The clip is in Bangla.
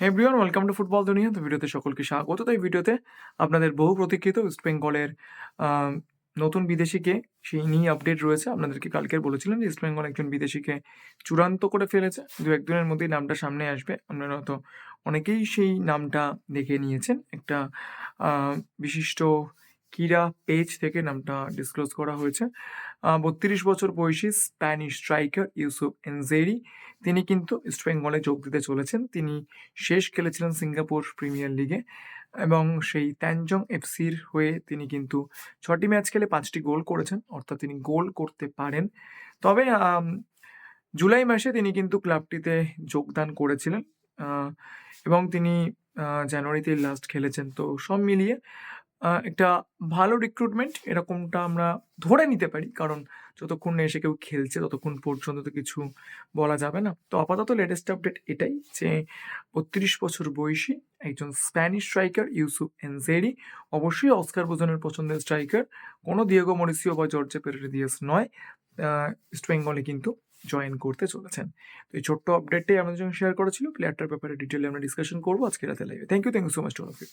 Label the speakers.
Speaker 1: এভরিওয়ান ওয়েলকাম টু ফুটবল দুনিয়া তো ভিডিওতে সকলকে স্বাগত। তাই ভিডিওতে আপনাদের বহু প্রতীক্ষিত ওয়েস্ট বেঙ্গলের নতুন বিদেশিকে সেই নিয়ে আপডেট রয়েছে। আপনাদেরকে কালকে বলেছিলাম যে ইস্ট বেঙ্গল একজন বিদেশিকে চূড়ান্ত করে ফেলেছে। দু একদিনের মধ্যেই নামটা সামনে আসবে। আপনারা হয়তো অনেকেই সেই নামটা দেখে নিয়েছেন। একটা বিশিষ্ট ক্রীড়া পেজ থেকে নামটা ডিসক্লোজ করা হয়েছে। বত্রিশ বছর বয়সী স্প্যানিশ স্ট্রাইকার ইউসুফ এনজেরি, তিনি কিন্তু ইস্ট বেঙ্গলে যোগ দিতে চলেছেন। তিনি শেষ খেলেছিলেন সিঙ্গাপুর প্রিমিয়ার লিগে এবং সেই ট্যানজং এফসির হয়ে তিনি কিন্তু ছটি ম্যাচ খেলে পাঁচটি গোল করেছেন, অর্থাৎ তিনি গোল করতে পারেন। তবে জুলাই মাসে তিনি কিন্তু ক্লাবটিতে যোগদান করেছিলেন। এবং তিনি জানুয়ারিতে লাস্ট খেলেছেন। তো সব মিলিয়ে একটা ভালো রিক্রুটমেন্ট এরকমটা আমরা ধরে নিতে পারি। কারণ যতক্ষণ না এসে কেউ খেলছে, ততক্ষণ পর্যন্ত তো কিছু বলা যাবে না। তো আপাতত লেটেস্ট আপডেট এটাই যে, বত্রিশ বছর বয়সী একজন স্প্যানিশ স্ট্রাইকার ইউসুফ এনজেরি অবশ্যই অস্কার বোজনের পছন্দের স্ট্রাইকার কোনো দিয়েগো মরিসিও বা জর্জে পেরেডিয়াস নয় ইস্ট বেঙ্গলে কিন্তু জয়েন করতে চলেছেন। তো এই ছোট্ট আপডেটটাই আমাদের সঙ্গে শেয়ার করেছিল প্লেয়ারটার ব্যাপারে ডিটেলে আমরা ডিসকাশন করব আজকে রাতে লাইভে thank you thank you so much to of you